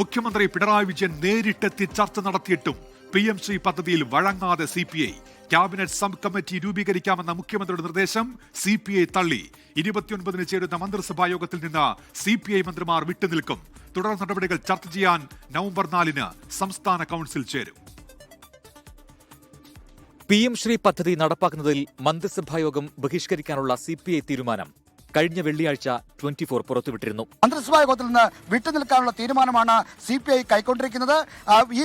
മുഖ്യമന്ത്രി പിണറായി വിജയൻ നേരിട്ടെത്തി ചർച്ച നടത്തിയിട്ടും പി എം ശ്രീ പദ്ധതിയിൽ വഴങ്ങാതെ C P I. Cabinet sub committee രൂപീകരിക്കാമെന്ന മുഖ്യമന്ത്രിയുടെ നിർദ്ദേശം സി പി ഐ തള്ളി. ഇരുപത്തിയൊൻപതിന് ചേരുന്ന മന്ത്രിസഭാ യോഗത്തിൽ നിന്ന് സി പി ഐ മന്ത്രിമാർ വിട്ടുനിൽക്കും തുടർ നടപടികൾ ചർച്ച ചെയ്യാൻ നവംബർ നാലിന് സംസ്ഥാന കൗൺസിൽ ചേരും. പി എം ശ്രീ പദ്ധതി നടപ്പാക്കുന്നതിൽ മന്ത്രിസഭായോഗം ബഹിഷ്കരിക്കാനുള്ള സി പി ഐ തീരുമാനം. കഴിഞ്ഞ വെള്ളിയാഴ്ച ട്വന്റി ഫോർ പുറത്തുവിട്ടിരുന്നു. മന്ത്രിസഭാ യോഗത്തിൽ നിന്ന് വിട്ടുനിൽക്കാനുള്ള തീരുമാനമാണ് സി പി ഐ കൈക്കൊണ്ടിരിക്കുന്നത്. ഈ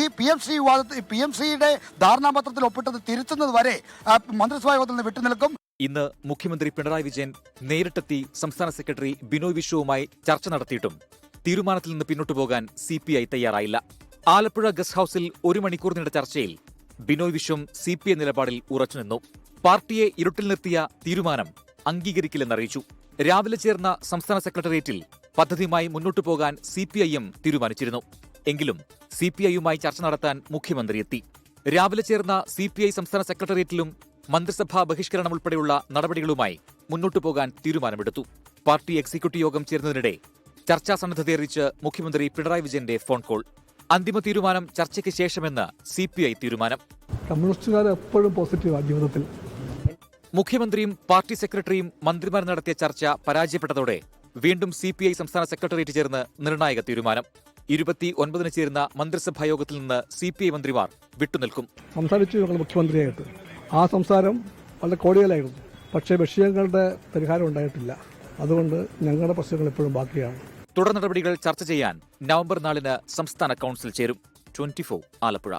ഈ പി എം സി വിവാദത്തിൽ പി എം സിയുടെ ധാരണാപത്രത്തിൽ ഒപ്പിട്ടത് തിരുത്തുന്നത് വരെ മന്ത്രിസഭാ യോഗത്തിൽ നിന്ന് വിട്ടുനിൽക്കും. ഇന്ന് മുഖ്യമന്ത്രി പിണറായി വിജയൻ നേരിട്ടെത്തി സംസ്ഥാന സെക്രട്ടറി ബിനോയ് വിശ്വവുമായി ചർച്ച നടത്തിയിട്ടും തീരുമാനത്തിൽ നിന്ന് പിന്നോട്ടു പോകാൻ സി പി ഐ തയ്യാറായില്ല. ആലപ്പുഴ ഗസ്റ്റ് ഹൌസിൽ ഒരു മണിക്കൂർ നീണ്ട ചർച്ചയിൽ Binoy Viswam C P I നിലപാടിൽ ഉറച്ചുനിന്നു. പാർട്ടിയെ ഇരുട്ടിൽ നിർത്തിയ തീരുമാനം അംഗീകരിക്കില്ലെന്നറിയിച്ചു. രാവിലെ ചേർന്ന സംസ്ഥാന സെക്രട്ടേറിയറ്റിൽ പദ്ധതിയുമായി മുന്നോട്ടു പോകാൻ സി പി ഐ എം തീരുമാനിച്ചിരുന്നു. എങ്കിലും സി പി ഐയുമായി ചർച്ച നടത്താൻ മുഖ്യമന്ത്രി എത്തി രാവിലെ ചേർന്ന സി പി ഐ സംസ്ഥാന സെക്രട്ടേറിയറ്റിലും മന്ത്രിസഭാ ബഹിഷ്കരണം ഉൾപ്പെടെയുള്ള നടപടികളുമായി മുന്നോട്ടു പോകാൻ തീരുമാനമെടുത്തു. പാർട്ടി എക്സിക്യൂട്ടീവ് യോഗം ചേരുന്നതിനിടെ ചർച്ചാ സന്നദ്ധതയറിയിച്ച് മുഖ്യമന്ത്രി പിണറായി വിജയന്റെ ഫോൺ കോൾ. അന്തിമ തീരുമാനം ചർച്ചയ്ക്ക് ശേഷമെന്ന് സി പി ഐ തീരുമാനം. കമ്മ്യൂണിസ്റ്റുകാർ എപ്പോഴും പോസിറ്റീവാണ് ജീവിതത്തിൽ മുഖ്യമന്ത്രിയും പാർട്ടി സെക്രട്ടറിയും മന്ത്രിമാർ നടത്തിയ ചർച്ച പരാജയപ്പെട്ടതോടെ വീണ്ടും സി പി ഐ സംസ്ഥാന സെക്രട്ടേറിയറ്റ് ചേർന്ന് നിർണായക തീരുമാനം. ഇരുപത്തി ഒൻപതിന് ചേരുന്ന മന്ത്രിസഭാ യോഗത്തിൽ നിന്ന് സി പി ഐ മന്ത്രിമാർ വിട്ടുനിൽക്കും. സംസാരിച്ചു ഞങ്ങൾ മുഖ്യമന്ത്രിയായിട്ട്. ആ സംസാരം വളരെ കോടിയലായിരുന്നു. പക്ഷേ വിഷയങ്ങളുടെ പരിഹാരം ഉണ്ടായിട്ടില്ല. അതുകൊണ്ട് ഞങ്ങളുടെ പ്രശ്നങ്ങൾ ഇപ്പോഴും ബാക്കിയാണ്. തുടർ നടപടികൾ ചർച്ച ചെയ്യാൻ നവംബർ നാലിന് സംസ്ഥാന കൗൺസിൽ ചേരും. ട്വന്റി ആലപ്പുഴ.